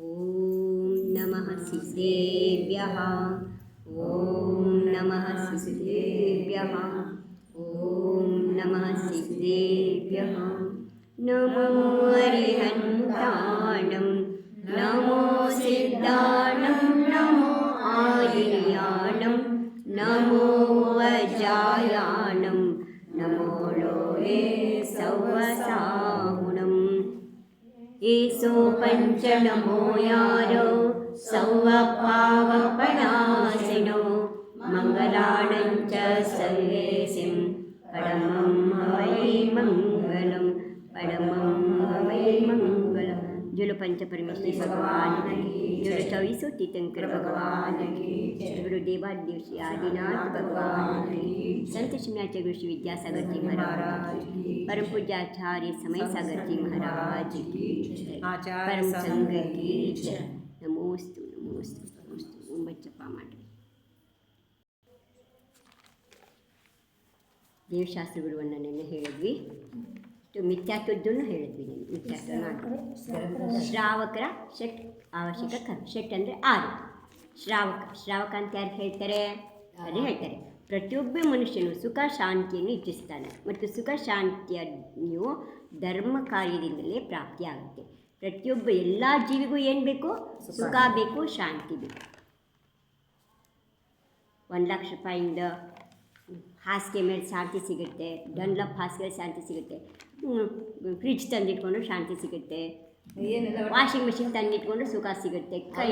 ॐ नमः सिद्धेभ्यः ॐ नमः सिद्धेभ्यः ॐ नमः सिद्धेभ्यः नमो हरिहन्ताणं नमो सिद्धाणं नमो आयर्याणं नमो वजायाणं नमो लोये सौवसाहुणम् ഏസോ പഞ്ചണമോയാരോ സൗവപാവപണാസിനോ മംഗളാണം ച സർവേസിം പരമം മംഗളം പരമം ഹൈ മംഗളം मङ्गलं जुलु पंचपरमेश्वरी भगवान की जुलु चौबीसों तीर्थंकर भगवान की गुरु देवादिवसी आदिनाथ भगवान की संत शिमलाचे गुरु श्री विद्यासागर जी महाराज की परम पूज्याचार्य समय सागर जी महाराज की जय. आचार्य परम संघ संघ की की जय जय. ನಮೋಸ್ತು ನಮೋಸ್ತು ನಮೋಸ್ತು ಒಂಬತ್ತು ಜಪ ಮಾಡಿರಿ ದೇವಶಾಸ್ತ್ರಗುರುವನ್ನು ನೆನ್ನೆ ಹೇಳಿದ್ವಿ ಇಷ್ಟು ಮಿಥ್ಯಾತ್ವದ್ದನ್ನು ಹೇಳಿದ್ವಿ ನೀವು. ಮಿಥ್ಯಾತ್ವ ಶ್ರಾವಕರ ಷಟ್ ಅವಶ್ಯಕ ಕರ್ಮ ಷಟ್ ಅಂದರೆ ಆರು. ಶ್ರಾವಕ ಶ್ರಾವಕ ಅಂತ ಯಾರು ಹೇಳ್ತಾರೆ? ಅದೇ ಹೇಳ್ತಾರೆ. ಪ್ರತಿಯೊಬ್ಬ ಮನುಷ್ಯನು ಸುಖ, ಶಾಂತಿಯನ್ನು ಇಚ್ಛಿಸ್ತಾನೆ ಮತ್ತು ಸುಖ ಶಾಂತಿಯನ್ನು ಧರ್ಮ ಕಾರ್ಯದಿಂದಲೇ ಪ್ರಾಪ್ತಿಯಾಗುತ್ತೆ. ಪ್ರತಿಯೊಬ್ಬ ಎಲ್ಲ ಜೀವಿಗೂ ಏನು ಬೇಕು? ಸುಖ ಬೇಕು, ಶಾಂತಿ ಬೇಕು. ಒಂದು ಲಕ್ಷ ರೂಪಾಯಿಂದ ಹಾಸಿಗೆ ಮೇಲೆ ಶಾಂತಿ ಸಿಗುತ್ತೆ. ಡನ್ಲಪ್ ಹಾಸಿಗೆ ಶಾಂತಿ ಸಿಗುತ್ತೆ. ಫ್ರಿಡ್ಜ್ ತಂದಿಟ್ಕೊಂಡು ಶಾಂತಿ ಸಿಗುತ್ತೆ. ವಾಷಿಂಗ್ ಮಿಷಿನ್ ತಂದಿಟ್ಕೊಂಡು ಸುಖ ಸಿಗುತ್ತೆ. ಕೈ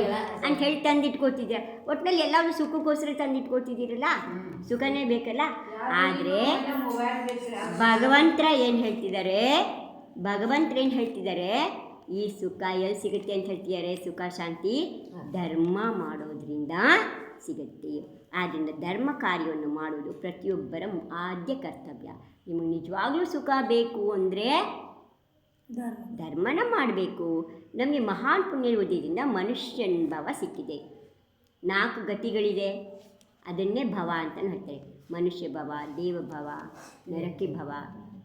ಅಂತ ಹೇಳಿ ತಂದಿಟ್ಕೊತಿದ್ದೆ ಒಟ್ಟಿನಲ್ಲಿ ಎಲ್ಲರೂ ಸುಖಕ್ಕೋಸ್ಕರ ತಂದಿಟ್ಕೊತಿದ್ದೀರಲ್ಲ ಸುಖನೇ ಬೇಕಲ್ಲ? ಆದರೆ ಭಗವಂತರ ಏನು ಹೇಳ್ತಿದ್ದಾರೆ? ಭಗವಂತರ ಏನು ಹೇಳ್ತಿದ್ದಾರೆ? ಈ ಸುಖ ಎಲ್ಲಿ ಸಿಗುತ್ತೆ ಅಂತ ಹೇಳ್ತಿದ್ದಾರೆ. ಸುಖ ಶಾಂತಿ ಧರ್ಮ ಮಾಡೋದ್ರಿಂದ ಸಿಗುತ್ತೆ ಆದ್ದರಿಂದ ಧರ್ಮ ಕಾರ್ಯವನ್ನು ಮಾಡುವುದು ಪ್ರತಿಯೊಬ್ಬರ ಆದ್ಯ ಕರ್ತವ್ಯ. ನಿಮಗೆ ನಿಜವಾಗ್ಲೂ ಸುಖ ಬೇಕು ಅಂದರೆ ಧರ್ಮನ ಮಾಡಬೇಕು. ನಮಗೆ ಮಹಾನ್ ಪುಣ್ಯ ಉದಯದಿಂದ ಮನುಷ್ಯನ ಭಾವ ಸಿಕ್ಕಿದೆ. ನಾಲ್ಕು ಗತಿಗಳಿದೆ ಅದನ್ನೇ ಭವ ಅಂತ ಹೇಳ್ತಾರೆ. ಮನುಷ್ಯ ಭವ ದೇವ ಭವ ನರಕಿ ಭವ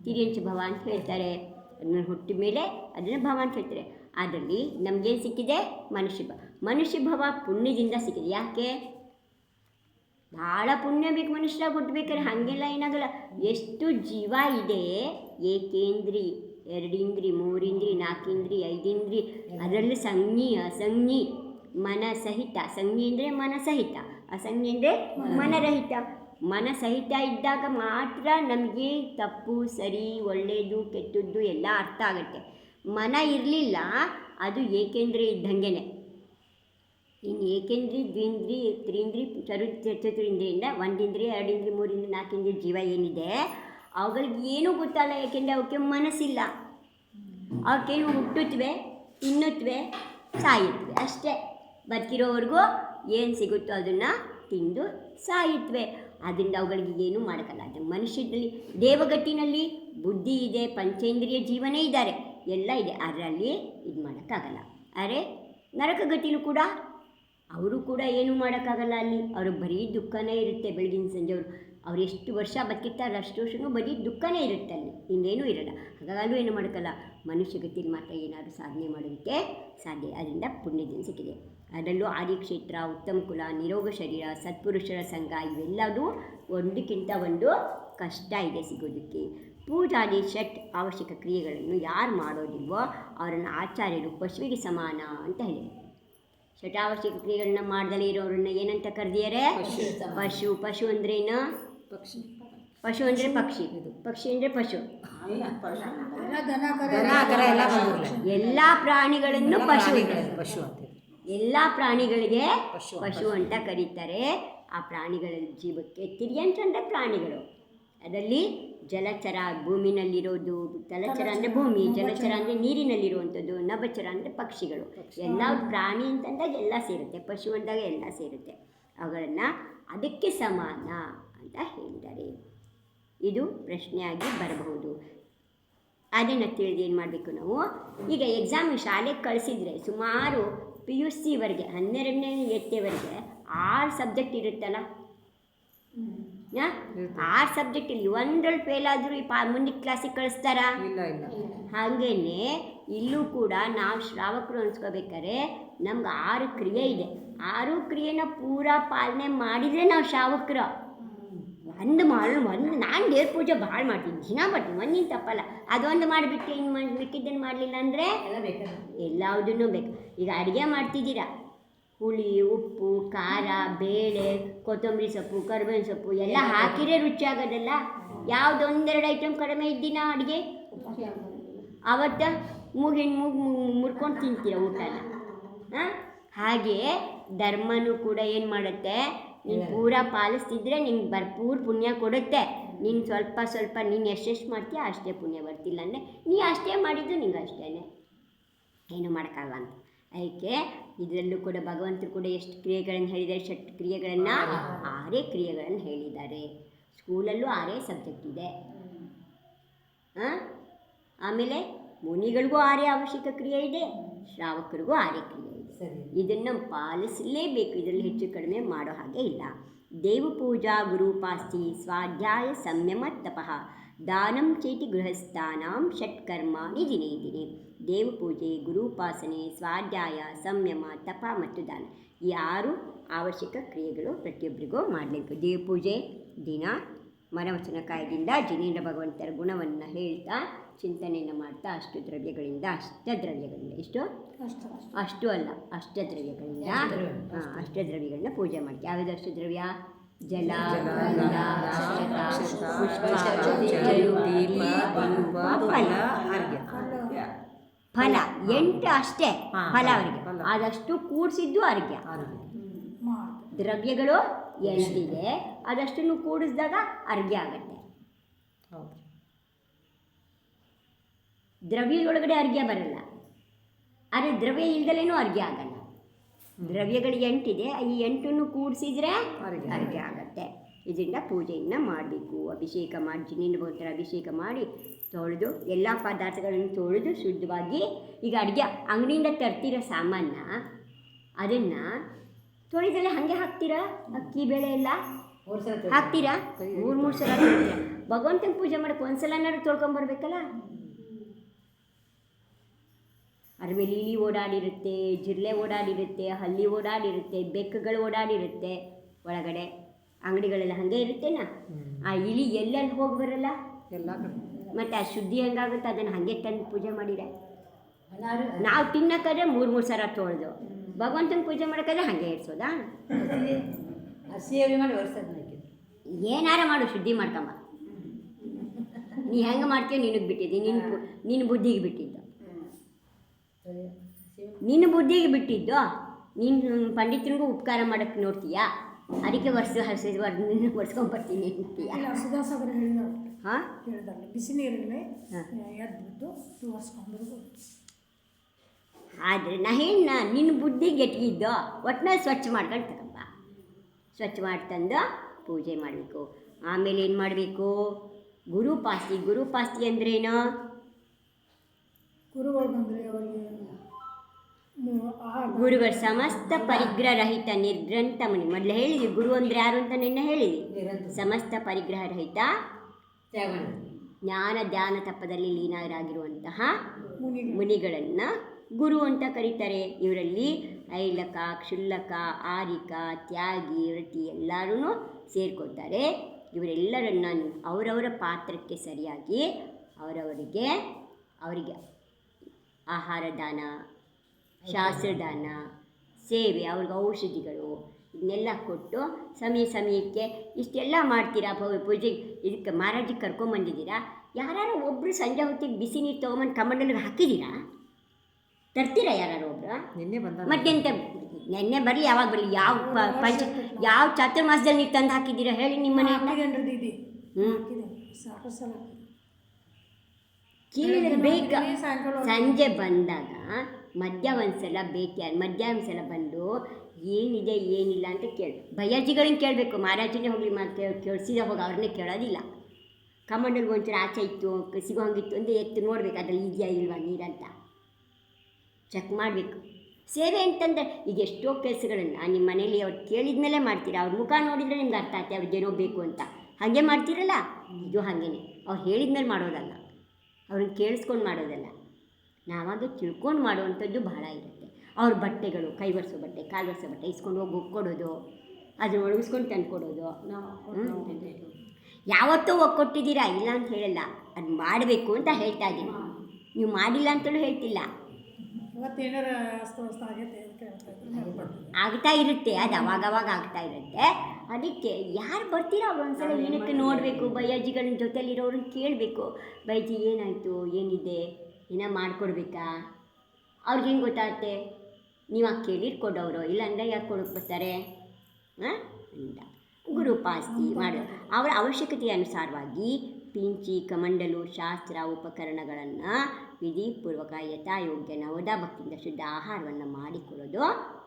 ತಿರಿಯಂಚ ಭವ ಅಂತ ಹೇಳ್ತಾರೆ. ಅದನ್ನು ಹುಟ್ಟಿದ ಮೇಲೆ ಅದನ್ನು ಭವ ಅಂತ ಹೇಳ್ತಾರೆ. ಅದರಲ್ಲಿ ನಮಗೇನು ಸಿಕ್ಕಿದೆ? ಮನುಷ್ಯ ಭವ ಮನುಷ್ಯ ಭವ ಪುಣ್ಯದಿಂದ ಸಿಕ್ಕಿದೆ. ಯಾಕೆ? ಭಾಳ ಪುಣ್ಯ ಬೇಕು ಮನುಷ್ಯ ಹುಟ್ಟಬೇಕಾದ್ರೆ ಹಾಗೆಲ್ಲ ಏನಾಗಲ್ಲ ಎಷ್ಟು ಜೀವ ಇದೆ? ಏಕೇಂದ್ರಿ, ಎರಡಿಂದ್ರಿ, ಮೂರಿಂದ್ರಿ, ನಾಲ್ಕಿಂದ್ರಿ, ಐದಿಂದ್ರಿ. ಅದರಲ್ಲಿ ಸಂಜ್ಞಿ, ಅಸಂಜ್ಞಿ ಮನ ಸಹಿತ ಸಂಜ್ಞಿ ಅಂದರೆ ಮನ ಸಹಿತ ಅಸಂಜ್ಞಿ ಅಂದರೆ ಮನರಹಿತ. ಮನ ಸಹಿತ ಇದ್ದಾಗ ಮಾತ್ರ ನಮಗೆ ತಪ್ಪು, ಸರಿ ಒಳ್ಳೆಯದು ಕೆಟ್ಟದ್ದು ಎಲ್ಲ ಅರ್ಥ ಆಗುತ್ತೆ. ಮನ ಇರಲಿಲ್ಲ, ಅದು ಏಕೆಂದ್ರೆ ಇದ್ದಂಗೆನೆ. ಇನ್ನು ಏಕೆಂದ್ರಿ, ದ್ವಿಂದ್ರಿ, ತ್ರೀಂದ್ರಿ ಚರು ಚತುರಿಂದ್ರಿಯಿಂದ ಒಂದಿಂದ್ರಿ, ಎರಡಿಂದ್ರಿ, ಮೂರಿಂದ್ರಿ, ನಾಲ್ಕಿಂದ್ರಿ ಜೀವ ಏನಿದೆ, ಅವುಗಳಿಗೆ ಏನೂ ಗೊತ್ತಲ್ಲ ಏಕೆಂದರೆ ಅವಕ್ಕೆ ಮನಸ್ಸಿಲ್ಲ. ಅವಕ್ಕೇನು ಹುಟ್ಟುತ್ತವೆ ತಿನ್ನುತ್ತವೆ ಸಾಯುತ್ತವೆ ಅಷ್ಟೇ. ಬದುಕಿರೋವರೆಗೂ ಏನು ಸಿಗುತ್ತೋ ಅದನ್ನು ತಿಂದು ಸಾಯುತ್ತವೆ ಅದರಿಂದ ಅವುಗಳಿಗೆ ಏನೂ ಮಾಡೋಕ್ಕಲ್ಲ. ಅದು ಮನುಷ್ಯದಲ್ಲಿ ದೇವಗಟ್ಟಿನಲ್ಲಿ ಬುದ್ಧಿ ಇದೆ, ಪಂಚೇಂದ್ರಿಯ ಜೀವನೇ ಇದ್ದಾರೆ. ಎಲ್ಲ ಇದೆ. ಅದರಲ್ಲಿ ಇದು ಮಾಡೋಕ್ಕಾಗಲ್ಲ. ಅರೆ, ನರಕಗಟ್ಟಿನೂ ಕೂಡ ಅವರು ಕೂಡ ಏನೂ ಮಾಡೋಕ್ಕಾಗಲ್ಲ ಅಲ್ಲಿ. ಅವರು ಬರೀ ದುಃಖನೇ ಇರುತ್ತೆ ಬೆಳಗಿನ ಸಂಜೆವರು ಅವ್ರು. ಎಷ್ಟು ವರ್ಷ ಬದುಕಿರ್ತಾರೆ ಅಷ್ಟು ವರ್ಷವೂ ಬರೀ ದುಃಖನೇ ಇರುತ್ತೆ ಅಲ್ಲಿ. ಇನ್ನೇನೂ ಇರಲ್ಲ. ಹಾಗಾಗಲೂ ಏನು ಮಾಡೋಕ್ಕಲ್ಲ ಮನುಷ್ಯ ಗತಿಯಲ್ಲಿ ಮಾತ್ರ ಏನಾದರೂ ಸಾಧನೆ ಮಾಡೋದಕ್ಕೆ ಸಾಧ್ಯ. ಅದರಿಂದ ಪುಣ್ಯದಿನ ಸಿಕ್ಕಿದೆ. ಅದರಲ್ಲೂ ಆದಿಕ್ಷೇತ್ರ, ಉತ್ತಮ ಕುಲ, ನಿರೋಗ ಶರೀರ, ಸತ್ಪುರುಷರ ಸಂಘ ಇವೆಲ್ಲವೂ ಒಂದಕ್ಕಿಂತ ಒಂದು ಕಷ್ಟ ಇದೆ ಸಿಗೋದಕ್ಕೆ. ಪೂಜಾದಿ, ಷಟ್ ಅವಶ್ಯಕ ಕ್ರಿಯೆಗಳನ್ನು ಯಾರು ಮಾಡೋದಿಲ್ವೋ ಅವರನ್ನು ಆಚಾರ್ಯರು ಪಶುವಿಗೆ ಸಮಾನ ಅಂತ ಹೇಳಿ ಷಟಾವಶ್ಯಕ ಕ್ರಿಯೆಗಳನ್ನ ಮಾಡ್ದಲೇ ಇರೋರನ್ನ ಏನಂತ ಕರೆದಿದ್ದಾರೆ ಪಶು. ಪಶು. ಅಂದ್ರೇನು ಪಕ್ಷಿ. ಪಶು ಅಂದರೆ ಪಕ್ಷಿ. ಪಕ್ಷಿ ಅಂದರೆ ಪಶು. ಎಲ್ಲ ಪ್ರಾಣಿಗಳನ್ನು ಪಶು. ಪಶು ಅಂತ ಎಲ್ಲ ಪ್ರಾಣಿಗಳಿಗೆ ಪಶು ಪಶು ಅಂತ ಕರೀತಾರೆ. ಆ ಪ್ರಾಣಿಗಳ ಜೀವಕ್ಕೆ ತಿರಿಯಂತ ಅಂದರೆ ಪ್ರಾಣಿಗಳು. ಅದರಲ್ಲಿ ಜಲಚರ ಭೂಮಿನಲ್ಲಿರೋದು ಜಲಚರ ಅಂದರೆ ಭೂಮಿ ಜಲಚರ ಅಂದರೆ ನೀರಿನಲ್ಲಿರುವಂಥದ್ದು ನಭಚರ ಅಂದರೆ ಪಕ್ಷಿಗಳು. ಎಲ್ಲ ಪ್ರಾಣಿ ಅಂತಂದಾಗ ಎಲ್ಲ ಸೇರುತ್ತೆ ಪಶು ಅಂದಾಗ ಎಲ್ಲ ಸೇರುತ್ತೆ. ಅವುಗಳನ್ನು ಅದಕ್ಕೆ ಸಮಾನ ಅಂತ ಹೇಳಿದ್ದಾರೆ. ಇದು ಪ್ರಶ್ನೆಯಾಗಿ ಬರಬಹುದು. ಅದನ್ನು ತಿಳಿದು ಏನು ಮಾಡಬೇಕು ನಾವು? ಈಗ ಎಕ್ಸಾಮ್ ಶಾಲೆಗೆ ಕಳಿಸಿದರೆ ಸುಮಾರು ಪಿ ಯು ಸಿವರೆಗೆ ಹನ್ನೆರಡನೇ ಎತ್ತೆವರೆಗೆ ಆರು ಸಬ್ಜೆಕ್ಟ್ ಇರುತ್ತಲ್ಲ? ಯಾ? ಆರು ಸಬ್ಜೆಕ್ಟಲ್ಲಿ ಒಂದ್ರಲ್ಲಿ ಫೇಲ್ ಆದರೂ ಈ ಪಾ ಮುಂದಿನ ಕ್ಲಾಸಿಗೆ ಕಳಿಸ್ತಾರಾ? ಇಲ್ಲ ಇಲ್ಲ. ಹಾಗೇನೆ ಇಲ್ಲೂ ಕೂಡ ನಾವು ಶ್ರಾವಕರು ಅನ್ಸ್ಕೋಬೇಕಾದ್ರೆ ನಮ್ಗೆ ಆರು ಕ್ರಿಯೆ ಇದೆ. ಆರು ಕ್ರಿಯೆನ ಪೂರಾ ಪಾಲನೆ ಮಾಡಿದರೆ ನಾವು ಶ್ರಾವಕರು. ಒಂದು ಮಾಡಿ ಒಂದು ನಾನು ದೇವ್ರ ಪೂಜೆ ಭಾಳ ಮಾಡ್ತೀನಿ. ದಿನ ಮಾಡ್ತೀನಿ. ಒಂದಿನ ತಪ್ಪಲ್ಲ. ಅದೊಂದು ಮಾಡಿಬಿಟ್ಟು ಇನ್ನು ಮಿಕ್ಕಿದ್ದನ್ನು ಮಾಡಲಿಲ್ಲ ಅಂದರೆ ಎಲ್ಲ ಎಲ್ಲದನ್ನೂ ಬೇಕು. ಈಗ ಅಡುಗೆ ಮಾಡ್ತಿದ್ದೀರಾ? ಹುಳಿ ಉಪ್ಪು ಖಾರ ಬೇಳೆ ಕೊತ್ತಂಬರಿ ಸೊಪ್ಪು ಕರ್ಬೇವಿನ ಸೊಪ್ಪು ಎಲ್ಲ ಹಾಕಿರೇ ರುಚಿ ಆಗೋದಲ್ಲ? ಯಾವುದೊಂದೆರಡು ಐಟಮ್ ಕಡಿಮೆ ಇದ್ದಿನ ಅಡುಗೆ? ಅವತ್ತ ಮೂಗಿನ ಮೂಗು ಮುರ್ಕೊಂಡು ತಿಂತೀರ ಊಟನ? ಹಾಂ? ಹಾಗೆ ಧರ್ಮನೂ ಕೂಡ ಏನು ಮಾಡುತ್ತೆ? ನೀನು ಪೂರ ಪಾಲಿಸ್ತಿದ್ರೆ ನಿಂಗೆ ಭರ್ಪೂರ್ ಪುಣ್ಯ ಕೊಡುತ್ತೆ. ನೀನು ಸ್ವಲ್ಪ ಸ್ವಲ್ಪ ನೀನು ಎಷ್ಟೆಷ್ಟು ಮಾಡ್ತೀಯ ಅಷ್ಟೇ ಪುಣ್ಯ ಬರ್ತಿಲ್ಲ ಅಂದರೆ ನೀ ಅಷ್ಟೇ ಮಾಡಿದ್ದು ನಿಂಗೆ ಅಷ್ಟೇ ಏನು ಮಾಡೋಕ್ಕಾಗಲ್ಲ ಅದಕ್ಕೆ ಇದರಲ್ಲೂ ಕೂಡ ಭಗವಂತರು ಕೂಡ ಎಷ್ಟು ಕ್ರಿಯೆಗಳನ್ನು ಹೇಳಿದ್ದಾರೆ? ಷಟ್ ಕ್ರಿಯೆಗಳನ್ನು ಆರೇ ಕ್ರಿಯೆಗಳನ್ನು ಹೇಳಿದ್ದಾರೆ. ಸ್ಕೂಲಲ್ಲೂ ಆರೇ ಸಬ್ಜೆಕ್ಟ್ ಇದೆ. ಹಾಂ ಆಮೇಲೆ ಮುನಿಗಳಿಗೂ ಆರೇ ಅವಶ್ಯಕ ಕ್ರಿಯೆ ಇದೆ ಶ್ರಾವಕರಿಗೂ ಆರೇ ಕ್ರಿಯೆ ಇದೆ. ಸರಿ. ಇದನ್ನು ಪಾಲಿಸಲೇಬೇಕು. ಇದರಲ್ಲಿ ಹೆಚ್ಚು ಕಡಿಮೆ ಮಾಡೋ ಹಾಗೆ ಇಲ್ಲ. ದೇವಪೂಜಾ ಗುರುಪಾಸ್ತಿ ಸ್ವಾಧ್ಯಾಯ ಸಂಯಮ ತಪಃ ದಾನಂ ಚೇತಿ ಗೃಹಸ್ಥಾನಾಂ ಷಟ್ಕರ್ಮಾಣಿ ದಿನೇ ದಿನೇ ದೇವಪೂಜೆ ಗುರುಪಾಸನೆ ಸ್ವಾಧ್ಯಾಯ ಸಂಯಮ ತಪ ಮತ್ತು ದಾನ. ಈ ಆರು ಅವಶ್ಯಕ ಕ್ರಿಯೆಗಳು ಪ್ರತಿಯೊಬ್ಬರಿಗೂ ಮಾಡಬೇಕು. ದೇವಪೂಜೆ ದಿನ ಮನವಚನಕಾಯದಿಂದ ಜಿನೇಂದ್ರ ಭಗವಂತರ ಗುಣವನ್ನು ಹೇಳ್ತಾ ಚಿಂತನೆಯನ್ನು ಮಾಡ್ತಾ ಅಷ್ಟು ದ್ರವ್ಯಗಳಿಂದ ಅಷ್ಟ ದ್ರವ್ಯಗಳಿಂದ. ಎಷ್ಟು? ಅಷ್ಟು ಅಲ್ಲ ಅಷ್ಟದ್ರವ್ಯಗಳಿಂದ ಅಷ್ಟ ಅಷ್ಟದ್ರವ್ಯಗಳನ್ನ ಪೂಜೆ ಮಾಡ್ತೀವಿ. ಅಷ್ಟು ಅಷ್ಟದ್ರವ್ಯ ಜಲ ಫಲ ಎಂಟು ಅಷ್ಟೇ ಫಲ ಅವರಿಗೆ. ಆದಷ್ಟು ಅದಷ್ಟು ಕೂಡಿಸಿದ್ದು ಅರ್ಘ್ಯ. ದ್ರವ್ಯಗಳು ಎಷ್ಟಿದೆ ಅದಷ್ಟನ್ನು ಕೂಡಿಸಿದಾಗ ಅರ್ಘ್ಯ ಆಗುತ್ತೆ. ದ್ರವ್ಯದೊಳಗಡೆ ಅರ್ಘ್ಯ ಬರಲ್ಲ. ಆದರೆ ದ್ರವ್ಯ ಇಲ್ದಲೇನೂ ಅರ್ಘ್ಯ ಆಗಲ್ಲ. ದ್ರವ್ಯಗಳು ಎಂಟಿದೆ ಈ ಎಂಟನ್ನು ಕೂಡಿಸಿದ್ರೆ ಅರ್ಘ್ಯ. ಆಗುತ್ತೆ. ಇದರಿಂದ ಪೂಜೆಯನ್ನು ಮಾಡಬೇಕು. ಅಭಿಷೇಕ ಮಾಡಿ ಜಿನ್ನಿನ ಅಭಿಷೇಕ ಮಾಡಿ ತೊಳೆದು ಎಲ್ಲ ಪದಾರ್ಥಗಳನ್ನು ತೊಳೆದು ಶುದ್ಧವಾಗಿ ಈಗ ಅಡುಗೆ ಅಂಗಡಿಯಿಂದ ತರ್ತಿರೋ ಸಾಮಾನ ಅದನ್ನು ತೊಳೆದಲ್ಲೇ ಹಾಗೆ ಹಾಕ್ತೀರಾ? ಅಕ್ಕಿ ಬೇಳೆ ಎಲ್ಲ. ಹಾಕ್ತೀರಾ? ಮೂರು ಮೂರು ಸಲ ಭಗವಂತನ ಪೂಜೆ ಮಾಡೋಕ್ಕೆ ಒಂದು ಸಲನಾದ್ರು ತೊಳ್ಕೊಂಬರ್ಬೇಕಲ್ಲ? ಅದ್ರ ಮೇಲೆ ಇಲಿ ಓಡಾಡಿರುತ್ತೆ ಜಿರ್ಲೆ ಓಡಾಡಿರುತ್ತೆ ಹಲ್ಲಿ ಓಡಾಡಿರುತ್ತೆ ಬೆಕ್ಕುಗಳು ಓಡಾಡಿರುತ್ತೆ. ಒಳಗಡೆ ಅಂಗಡಿಗಳೆಲ್ಲ ಹಾಗೆ ಇರುತ್ತೇನಾ? ಆ ಇಲಿ ಎಲ್ಲೆಲ್ಲಿ ಹೋಗಿ ಬರಲ್ಲ ಎಲ್ಲ ಮತ್ತು ಆ ಶುದ್ಧಿ ಹೆಂಗಾಗುತ್ತೆ? ಅದನ್ನು ಹಾಗೆ ತಂದು ಪೂಜೆ ಮಾಡಿದೆ ನಾವು ತಿನ್ನಕ್ಕಾದ್ರೆ ಮೂರು ಮೂರು ಸಲ ತೊಳೆದು. ಭಗವಂತನ ಪೂಜೆ ಮಾಡೋಕ್ಕಾದ್ರೆ ಹಾಗೆ ಇಡ್ಸೋದಾ ಮಾಡಿ ಒರೆಸೋದು ಏನಾರ ಮಾಡು ಶುದ್ಧಿ ಮಾಡ್ಕೊಂಬ. ನೀ ಹೆಂಗೆ ಮಾಡ್ತೀಯ ನಿನಗೆ ಬಿಟ್ಟಿದ್ದಿ ನಿನ್ನ ನಿನ್ನ ಬುದ್ಧಿಗೆ ಬಿಟ್ಟಿದ್ದು ನಿನ್ನ ಬುದ್ಧಿಗೆ ಬಿಟ್ಟಿದ್ದು? ನೀನು ಪಂಡಿತನಿಗೂ ಉಪಕಾರ ಮಾಡೋಕ್ಕೆ ನೋಡ್ತೀಯಾ? ಅದಕ್ಕೆ ವರ್ಷ ಹಸಿ ನಿನ್ನ ಬರ್ತೀನಿ ಅಂತೀಯ? ಇಲ್ಲ ಅವರು. ಹಾಂ? ಬಿಸಿ ನೀರಲ್ಲಿ ಒರೆಸ್ಕೊಂಡು ಆದರೆ ನಾ ಹೇಳ ನಿನ್ನ ಬುದ್ಧಿ ಗೆಟ್ಟಿದ್ದು ಒಟ್ಟಿನಲ್ಲಿ ಸ್ವಚ್ಛ ಮಾಡ್ಕೊಂಡು ತಗೊಂಬ. ಸ್ವಚ್ಛ ಮಾಡಿ ತಂದು ಪೂಜೆ ಮಾಡಬೇಕು. ಆಮೇಲೆ ಏನು ಮಾಡಬೇಕು? ಗುರುಪಾಸ್ತಿ. ಗುರುಪಾಸ್ತಿ ಅಂದ್ರೇನು? ಗುರುಗಳು ಬಂದರೆ. ಅವರಿಗೆ ನೀವು ಆ ಗುರುಗಳು ಸಮಸ್ತ ಪರಿಗ್ರಹ ರಹಿತ ನಿರ್ಗ್ರಂಥ ಮುನಿ. ಮೊದಲು ಹೇಳಿದ್ವಿ ಗುರು ಅಂದರೆ ಯಾರು ಅಂತ ನಿನ್ನೆ ಹೇಳಿದ್ವಿ. ಸಮಸ್ತ ಪರಿಗ್ರಹ ರಹಿತ ಜ್ಞಾನ ಧ್ಯಾನ ತಪ್ಪದಲ್ಲಿ ಲೀನರಾಗಿರುವಂತಹ ಮುನಿಗಳನ್ನ ಮುನಿಗಳನ್ನು ಗುರು ಅಂತ ಕರೀತಾರೆ. ಇವರಲ್ಲಿ ಐಲಕ ಕ್ಷುಲ್ಲಕ ಆರಿಕ ತ್ಯಾಗಿ ವೃತ್ತಿ ಎಲ್ಲರೂ ಸೇರ್ಕೊಳ್ತಾರೆ. ಇವರೆಲ್ಲರನ್ನ ಅವರವರ ಪಾತ್ರಕ್ಕೆ ಸರಿಯಾಗಿ ಅವರವರಿಗೆ ಅವರಿಗೆ ಆಹಾರ ದಾನ ಶಾಸ್ತ್ರದಾನ ಸೇವೆ ಅವ್ರಿಗೆ ಔಷಧಿಗಳು ಇದನ್ನೆಲ್ಲ ಕೊಟ್ಟು ಸಮಯ ಸಮಯಕ್ಕೆ ಇಷ್ಟೆಲ್ಲ ಮಾಡ್ತೀರಾ ಪೂ- ಪೂಜೆ ಇದಕ್ಕೆ ಮಹಾರಾಜಿಗೆ ಕರ್ಕೊಂಬಂದಿದ್ದೀರಾ ಯಾರು ಒಬ್ಬರು ಸಂಜೆ ಹೊತ್ತಿಗೆ ಬಿಸಿ ನೀರು ತೊಗೊಂಬಂದು ಕಮಂಡಲಿಗೆ ಹಾಕಿದ್ದೀರಾ? ತರ್ತೀರಾ ಯಾರು ಒಬ್ಬರು ನಿನ್ನೆ ಬಂದ ಮತ್ತೆಂತ ನೆನ್ನೆ ಬರಲಿ ಯಾವಾಗ ಬರಲಿ ಯಾವ ಪ- ಪಂಚ ಯಾವ ಚಾತುರ್ಮಾಸದಲ್ಲಿ ನೀವು ತಂದು ಹಾಕಿದ್ದೀರಾ ಹೇಳಿ ನಿಮ್ಮ ಮನೆ ಹ್ಞೂ ಕೇಳಿದ್ರೆ ಬೇಗ ಸಂಜೆ ಬಂದಾಗ ಮಧ್ಯ ಒಂದ್ಸಲ ಭೇಟಿಯಾಗಿ ಮಧ್ಯ ಒಂದ್ಸಲ ಬಂದು, ಏನಿದೆ, ಏನಿಲ್ಲ ಅಂತ ಕೇಳಿ. ಭಯ್ಯಾಜಿಗಳನ್ನ ಕೇಳಬೇಕು, ಮಹಾರಾಜನೇ ಹೋಗಲಿ ಮತ್ತೆ ಕೇಳಿಸಿದ ಹೋಗಿ ಅವ್ರನ್ನೇ ಕೇಳೋದಿಲ್ಲ. ಕಮಂಡಲ್ಗೆ ಒಂಚೂರು ಆಚೆ ಇತ್ತು ಸಿಗೋ ಹಂಗಿತ್ತು ಅಂದರೆ ಎತ್ತು ನೋಡ್ಬೇಕು, ಅದ್ರಲ್ಲಿ ಇದೆಯಾ ಇಲ್ವಾ ನೀರಂತ ಚೆಕ್ ಮಾಡಬೇಕು. ಸೇವೆ ಅಂತಂದರೆ ಈಗ ಎಷ್ಟೋ ಕೆಲಸಗಳನ್ನು ನಿಮ್ಮ ಮನೇಲಿ ಅವ್ರು ಕೇಳಿದ ಮೇಲೆ ಮಾಡ್ತೀರಾ, ಅವ್ರ ಮುಖ ನೋಡಿದರೆ ನಿಮ್ಗೆ ಅರ್ಥ ಆಗ್ತದೆ ಅವ್ರಿಗೇನೋ ಬೇಕು ಅಂತ. ಹಾಗೆ ಮಾಡ್ತೀರಲ್ಲ? ಇದು ಹಾಗೇನೆ. ಅವ್ರು ಹೇಳಿದ್ಮೇಲೆ ಮಾಡೋದಲ್ಲ. ಅವ್ರನ್ನ ಕೇಳಿಸ್ಕೊಂಡು ಮಾಡೋದಲ್ಲ. ನಾವಾಗೆ ತಿಳ್ಕೊಂಡು ಮಾಡುವಂಥದ್ದು ಬಹಳ ಇರುತ್ತೆ. ಅವ್ರ ಬಟ್ಟೆಗಳು ಕೈ ಒರೆಸೋ ಬಟ್ಟೆ ಕಾಲು ಒರೆಸೋ ಬಟ್ಟೆ ಇಸ್ಕೊಂಡು ಹೋಗಿ ಕೊಡೋದು ಅದನ್ನ ಒಣಗಿಸ್ಕೊಂಡು ತಂದು ಕೊಡೋದು ಯಾವತ್ತೂ ಹೋಗಿ ಕೊಟ್ಟಿದ್ದೀರಾ ಇಲ್ಲ ಅಂತ ಹೇಳಲ್ಲ. ಅದು ಮಾಡಬೇಕು ಅಂತ ಹೇಳ್ತಾ ಇದ್ದೀನಿ. ನೀವು ಮಾಡಿಲ್ಲ ಅಂತಲೂ ಹೇಳ್ತಿಲ್ಲ. ಆಗ್ತಾ ಇರುತ್ತೆ. ಅದು ಅವಾಗವಾಗ ಆಗ್ತಾ ಇರುತ್ತೆ. ಅದಕ್ಕೆ ಯಾರು ಬರ್ತೀರಾ ಅವ್ರು ಒಂದ್ಸಲ ಏನಕ್ಕೆ ನೋಡಬೇಕು? ಬೈಯಾಜಿಗಳ ಜೊತೆಲಿರೋರನ್ನ ಕೇಳಬೇಕು. ಬೈಜಿ ಏನಾಯಿತು? ಏನಿದೆ? ಏನೋ ಮಾಡಿಕೊಡ್ಬೇಕಾ? ಅವ್ರಿಗೆ ಹೆಂಗೆ ಗೊತ್ತಾಗುತ್ತೆ? ನೀವು ಆ ಕೇಳಿರ್ ಕೊಡೋರು ಇಲ್ಲಾಂದ್ರೆ ಯಾಕೆ ಕೊಡೋಕೆ ಬರ್ತಾರೆ? ಹಾಂ? ಅಂತ ಗುರುಪಾಸ್ತಿ ಮಾಡು. ಅವರ ಅವಶ್ಯಕತೆಯ ಅನುಸಾರವಾಗಿ ಪಿಂಚಿ, ಕಮಂಡಲು, ಶಾಸ್ತ್ರ, ಉಪಕರಣಗಳನ್ನು ವಿಧಿಪೂರ್ವಕ ಯಥಾಯೋಗ್ಯ ನವದ ಭಕ್ತಿಯಿಂದ ಶುದ್ಧ ಆಹಾರವನ್ನು ಮಾಡಿಕೊಡೋದು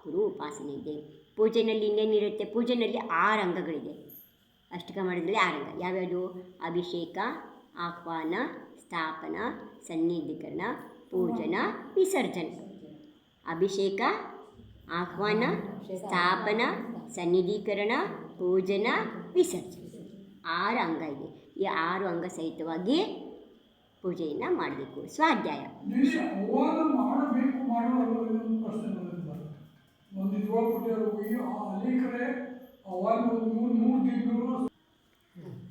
ಗುರು ಉಪಾಸನೆ ಇದೆ. ಪೂಜೆಯಲ್ಲಿ ಇನ್ನೇನಿರುತ್ತೆ ಪೂಜೆಯಲ್ಲಿ ಆರು ಅಂಗಗಳಿದೆ. ಅಷ್ಟಕ ಮಾಡಿದ್ರಲ್ಲಿ ಆರು ಅಂಗ. ಯಾವ್ಯಾವುದು? ಅಭಿಷೇಕ, ಆಹ್ವಾನ ಸ್ಥಾಪನ ಸನ್ನಿಧೀಕರಣ ಪೂಜನ ವಿಸರ್ಜನೆ. ಅಭಿಷೇಕ ಆಹ್ವಾನ ಸ್ಥಾಪನ ಸನ್ನಿಧೀಕರಣ ಪೂಜನ ವಿಸರ್ಜನೆ. ಆರು ಅಂಗ ಇದೆ. ಈ ಆರು ಅಂಗ ಸಹಿತವಾಗಿ ಪೂಜೆಯನ್ನು ಮಾಡಬೇಕು. ಸ್ವಾಧ್ಯಾಯ.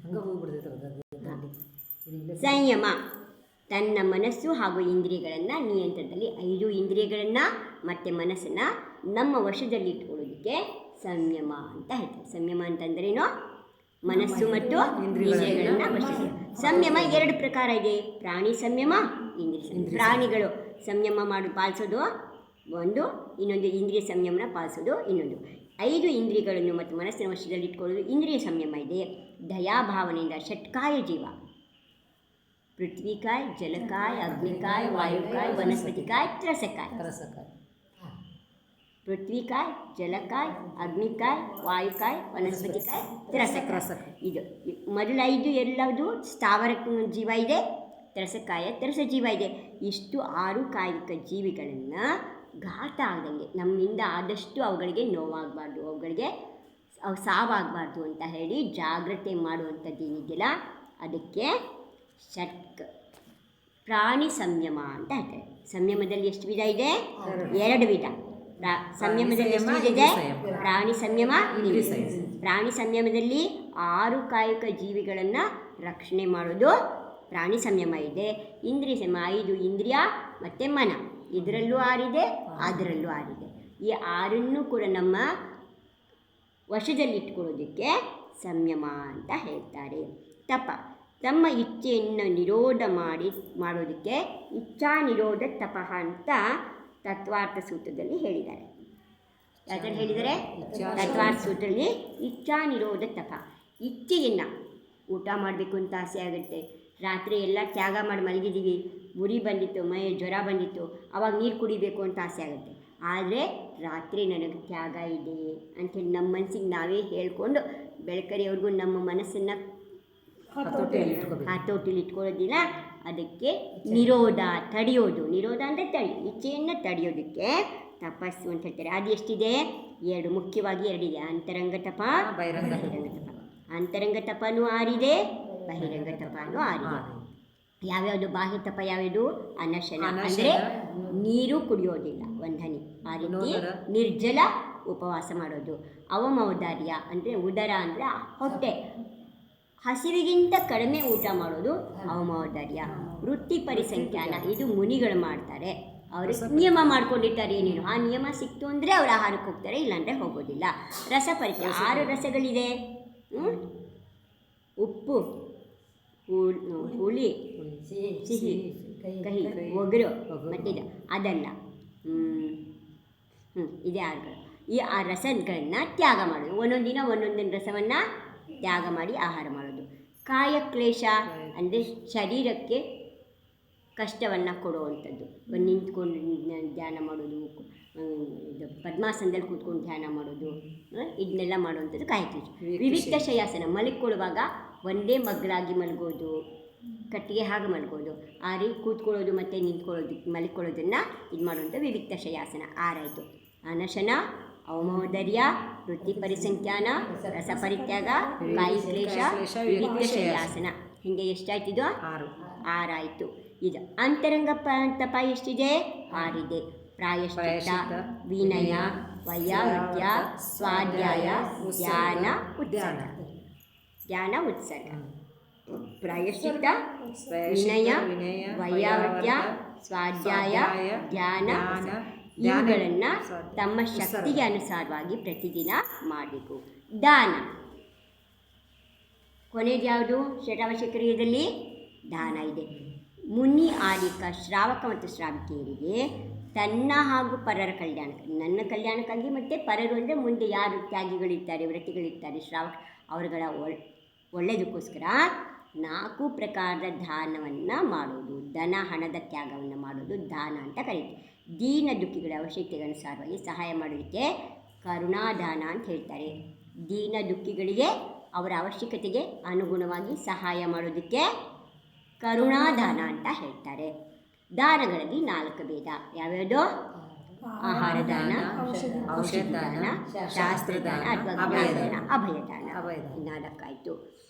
ಹಂಗೆ ಹೋಗ್ಬಿಡ್ತೈತೆ ಸಂಯಮ. ತನ್ನ ಮನಸ್ಸು ಹಾಗೂ ಇಂದ್ರಿಯಗಳನ್ನು ನಿಯಂತ್ರಣದಲ್ಲಿ ಐದು ಇಂದ್ರಿಯಗಳನ್ನು ಮತ್ತು ಮನಸ್ಸನ್ನು ನಮ್ಮ ವಶದಲ್ಲಿ ಇಟ್ಕೊಳ್ಳೋದಕ್ಕೆ ಸಂಯಮ ಅಂತ ಹೇಳ್ತಾರೆ. ಸಂಯಮ ಅಂತಂದ್ರೇನು? ಮನಸ್ಸು ಮತ್ತು ಇಂದ್ರಿಯಗಳನ್ನು ಸಂಯಮ ಎರಡು ಪ್ರಕಾರ ಇದೆ. ಪ್ರಾಣಿ ಸಂಯಮ ಇಂದ್ರಿಯ ಸಂಯಮ. ಪ್ರಾಣಿಗಳು ಸಂಯಮ ಮಾಡಿ ಪಾಲಿಸೋದು ಒಂದು ಇನ್ನೊಂದು ಇಂದ್ರಿಯ ಸಂಯಮನ ಪಾಲಿಸೋದು ಇನ್ನೊಂದು. ಐದು ಇಂದ್ರಿಯಗಳನ್ನು ಮತ್ತು ಮನಸ್ಸಿನ ವಶದಲ್ಲಿ ಇಟ್ಕೊಳ್ಳೋದು ಇಂದ್ರಿಯ ಸಂಯಮ ಇದೆ. ದಯಾಭಾವನೆಯಿಂದ ಷಟ್ಕಾಯ ಜೀವ. ಪೃಥ್ವಿಕಾಯ್ ಜಲಕಾಯ್ ಅಗ್ನಿಕಾಯ್ ವಾಯುಕಾಯ್ ವನಸ್ಪತಿಕಾಯ್ ತ್ರಸಕಾಯ್. ರಸಕಾಯಿ ಪೃಥ್ವಿಕಾಯ್ ಜಲಕಾಯ್ ಅಗ್ನಿಕಾಯ್ ವಾಯುಕಾಯ್ ವನಸ್ಪತಿಕಾಯ್ ತ್ರಸಕಾಯ್. ರಸಕ ಇದು ಮೊದಲ ಐದು ಎಲ್ಲದು ಸ್ಥಾವರ ಜೀವ ಇದೆ ತ್ರಸಕಾಯ ತ್ರಸ ಜೀವ ಇದೆ. ಇಷ್ಟು ಆರು ಕಾಯಿಕ ಜೀವಿಗಳನ್ನು ಘಾತ ಆಗದಂಗೆ ನಮ್ಮಿಂದ ಆದಷ್ಟು ಅವುಗಳಿಗೆ ನೋವಾಗಬಾರ್ದು ಅವುಗಳಿಗೆ ಅವು ಸಾವಾಗಬಾರ್ದು ಅಂತ ಹೇಳಿ ಜಾಗ್ರತೆ ಮಾಡುವಂಥದ್ದು ಏನಿದೆಯಲ್ಲ ಅದಕ್ಕೆ ಷಟ್ ಪ್ರಾಣಿ ಸಂಯಮ ಅಂತ ಹೇಳ್ತಾರೆ. ಸಂಯಮದಲ್ಲಿ ಎಷ್ಟು ವಿಧ ಇದೆ? ಎರಡು. ವಿಧ ಪ್ರಾ- ಸಂಯಮದಲ್ಲಿ ಎಷ್ಟು ವಿಧ ಇದೆ? ಪ್ರಾಣಿ ಸಂಯಮ ಪ್ರಾಣಿ ಸಂಯಮದಲ್ಲಿ ಆರು ಕಾಯಕ ಜೀವಿಗಳನ್ನು ರಕ್ಷಣೆ ಮಾಡೋದು ಪ್ರಾಣಿ ಸಂಯಮ ಇದೆ. ಇಂದ್ರಿಯ ಸಂಯಮ ಐದು ಇಂದ್ರಿಯ ಮತ್ತು ಮನ. ಇದರಲ್ಲೂ ಆರಿದೆ ಅದರಲ್ಲೂ ಆರಿದೆ. ಈ ಆರನ್ನು ಕೂಡ ನಮ್ಮ ವಶದಲ್ಲಿಟ್ಕೊಳ್ಳೋದಕ್ಕೆ ಸಂಯಮ ಅಂತ ಹೇಳ್ತಾರೆ. ತಪ. ತಮ್ಮ ಇಚ್ಛೆಯನ್ನು ನಿರೋಧ ಮಾಡಿ ಮಾಡೋದಕ್ಕೆ ಇಚ್ಛಾ ನಿರೋಧ ತಪಃ ಅಂತ ತತ್ವಾರ್ಥ ಸೂತ್ರದಲ್ಲಿ ಹೇಳಿದ್ದಾರೆ. ಯಾಕಂದ್ರೆ ಹೇಳಿದ್ದಾರೆ ತತ್ವಾರ್ಥ ಸೂತ್ರದಲ್ಲಿ ಇಚ್ಛಾ ನಿರೋಧ ತಪ. ಇಚ್ಛೆಯನ್ನು ಊಟ ಮಾಡಬೇಕು ಅಂತ ಆಸೆ ಆಗುತ್ತೆ. ರಾತ್ರಿ ಎಲ್ಲ ತ್ಯಾಗ ಮಾಡಿ ಮಲಗಿದ್ದೀವಿ. ಉರಿ ಬಂದಿತ್ತು ಮೈ ಜ್ವರ ಬಂದಿತ್ತು. ಅವಾಗ ನೀರು ಕುಡಿಬೇಕು ಅಂತ ಆಸೆ ಆಗುತ್ತೆ. ಆದರೆ ರಾತ್ರಿ ನನಗೆ ತ್ಯಾಗ ಇದೆ ಅಂಥೇಳಿ ನಮ್ಮ ಮನಸ್ಸಿಗೆ ನಾವೇ ಹೇಳ್ಕೊಂಡು ಬೆಳಕರಿಯವ್ರಿಗೂ ನಮ್ಮ ಮನಸ್ಸನ್ನು ಹತೋಟಿಯಲ್ಲಿ ಇಟ್ಕೋಬೇಕು. ಹತೋಟಿಲಿ ಇಟ್ಕೊಳ್ಳೋದಿಲ್ಲ. ಅದಕ್ಕೆ ನಿರೋಧ ತಡೆಯೋದು. ನಿರೋಧ ಅಂದರೆ ತಡಿ ಇಚ್ಛೆಯನ್ನು ತಡೆಯೋದಕ್ಕೆ ತಪಸ್ಸು ಅಂತ ಹೇಳ್ತಾರೆ. ಅದು ಎಷ್ಟಿದೆ? ಎರಡು ಮುಖ್ಯವಾಗಿ ಎರಡಿದೆ. ಅಂತರಂಗ ತಪ ಬಹಿರಂಗ. ತಪ. ಅಂತರಂಗ ತಪನೂ ಆರಿದೆ ಬಹಿರಂಗ ತಪನೂ ಆರಿದೆ. ಯಾವ್ಯಾವುದು? ಬಾಹ್ಯ ತಪ ಯಾವ್ಯಾವುದು? ಅನಶನ. ಅಂದರೆ ನೀರು ಕುಡಿಯೋದಿಲ್ಲ ಒಂದನಿ ಆ ರೀತಿ ನಿರ್ಜಲ ಉಪವಾಸ ಮಾಡೋದು. ಅವಮೌದಾರ್ಯ ಅಂದರೆ ಉದರ ಅಂದರೆ ಹೊಟ್ಟೆ. ಹಸಿವಿಗಿಂತ ಕಡಿಮೆ ಊಟ ಮಾಡೋದು ಅವಮೌದರ್ಯ ವೃತ್ತಿ ಸಂಖ್ಯಾನ ಇದು ಮುನಿಗಳು ಮಾಡ್ತಾರೆ. ಅವರು ನಿಯಮ ಮಾಡ್ಕೊಂಡಿರ್ತಾರೆ ಏನೇನು. ಆ ನಿಯಮ ಸಿಕ್ತು ಅಂದರೆ ಅವ್ರು ಆಹಾರಕ್ಕೆ ಹೋಗ್ತಾರೆ ಇಲ್ಲಾಂದರೆ ಹೋಗೋದಿಲ್ಲ. ರಸ ಪರಿಚಯ ಆರು ರಸಗಳಿದೆ? ಉಪ್ಪು ಹುಳ್- ಹುಳಿ. ಸಿಹಿ ಕಹಿ ಒಗರು ಮತ್ತಿದೆ ಅದಲ್ಲ ಹ್ಞೂ ಇದೇ ಆರುಗಳು. ಈ ಆ ರಸಗಳನ್ನು ತ್ಯಾಗ ಮಾಡೋದು. ಒಂದೊಂದು ದಿನ ಒಂದೊಂದಿನ ರಸವನ್ನು ತ್ಯಾಗ ಮಾಡಿ ಆಹಾರ ಮಾಡೋದು. ಕಾಯ ಕ್ಲೇಶ ಅಂದರೆ ಶರೀರಕ್ಕೆ ಕಷ್ಟವನ್ನು ಕೊಡುವಂಥದ್ದು. ನಿಂತ್ಕೊಂಡು ಧ್ಯಾನ ಮಾಡೋದು ಇದು ಪದ್ಮಾಸನದಲ್ಲಿ ಕೂತ್ಕೊಂಡು ಧ್ಯಾನ ಮಾಡೋದು ಇದನ್ನೆಲ್ಲ ಮಾಡುವಂಥದ್ದು ಕಾಯಕ್ಲೇಶ. ವಿವಿಧ ಶಯಾಸನ ಮಲಿಕೊಳ್ಳುವಾಗ ಒಂದೇ ಮಗ್ಗಲಾಗಿ ಮಲಗೋದು ಕಟ್ಟಿಗೆ ಹಾಗೆ ಮಲ್ಕೊಳ್ಳೋದು ಆ ರೀತಿ ಕೂತ್ಕೊಳ್ಳೋದು ಮತ್ತು ನಿಂತ್ಕೊಳ್ಳೋದು ಮಲಿಕೊಳ್ಳೋದನ್ನು ಇದು ಮಾಡುವಂಥ ವಿವಿಕ್ತ ಶಯಾಸನ. ಆರಾಯಿತು. ಅನಶನ ಅವಮೋದರ್ಯ ವೃತ್ತಿ ಪರಿಸಂಖ್ಯಾನ ರಸ ಪರಿತ್ಯಾಗ ಕಾಯಿ ಕ್ಲೇಶ ವಿವಿಕ್ತ ಹಿಂಗೆ ಎಷ್ಟಾಯ್ತಿದು? ಆರು. ಆರಾಯಿತು. ಇದು ಅಂತರಂಗ ತಪ ಎಷ್ಟಿದೆ? ಆರಿದೆ. ಪ್ರಾಯಶ್ಚಿತ್ತ ವಿನಯ ವೈಯಾವೃತ್ಯ ಸ್ವಾಧ್ಯಾಯ ಧ್ಯಾನ ಉದ್ಯಾನ ಧ್ಯಾನ ಉತ್ಸರ್ಗ. ಪ್ರಾಯಶ್ಚಿತ್ತ ವಿನಯ ವೈಯಾವೃತ್ಯ ಸ್ವಾಧ್ಯಾಯ ಧ್ಯಾನ. ಇವುಗಳನ್ನು ತಮ್ಮ ಶಕ್ತಿಗೆ ಅನುಸಾರವಾಗಿ ಪ್ರತಿದಿನ ಮಾಡಬೇಕು ದಾನ. ಕೊನೆಗೆ ಯಾವುದು? ಷಟಾವಶ ಕ್ರಿಯೆಯಲ್ಲಿ ದಾನ ಇದೆ. ಮುನಿ ಆರಿಕ ಶ್ರಾವಕ ಮತ್ತು ಶ್ರಾವಿಕೆಯರಿಗೆ ತನ್ನ ಹಾಗೂ ಪರರ ಕಲ್ಯಾಣಕ್ಕೆ ನನ್ನ ಕಲ್ಯಾಣಕ್ಕಾಗಿ ಮತ್ತು ಪರರು ಅಂದರೆ ಮುಂದೆ ಯಾರು ತ್ಯಾಗಿಗಳಿರ್ತಾರೆ ವ್ರತಿಗಳಿರ್ತಾರೆ ಶ್ರಾವಕ ಅವರುಗಳ ಒಳ್ ಒಳ್ಳೆಯದಕ್ಕೋಸ್ಕರ ನಾಲ್ಕು ಪ್ರಕಾರದ ದಾನವನ್ನು ಮಾಡೋದು ಧನ ಹಣದ ತ್ಯಾಗವನ್ನು ಮಾಡೋದು ದಾನ ಅಂತ ಕರೀತೀವಿ. ದೀನ ದುಃಖಿಗಳ ಅವಶ್ಯಕತೆಗನುಸಾರವಾಗಿ ಸಹಾಯ ಮಾಡೋದಕ್ಕೆ ಕರುಣಾದಾನ ಅಂತ ಹೇಳ್ತಾರೆ. ದೀನ ದುಃಖಿಗಳಿಗೆ ಅವರ ಅವಶ್ಯಕತೆಗೆ ಅನುಗುಣವಾಗಿ ಸಹಾಯ ಮಾಡೋದಕ್ಕೆ ಕರುಣಾದಾನ ಅಂತ ಹೇಳ್ತಾರೆ. ದಾನಗಳಲ್ಲಿ ನಾಲ್ಕು ಭೇದ. ಯಾವ್ಯಾವುದು? ಆಹಾರ ದಾನ ಔಷಧ ದಾನ ಶಾಸ್ತ್ರದಾನ ಅಥವಾ ಅಭಯದಾನ. ಅಭಯದಾನ. ನಾಲ್ಕಾಯಿತು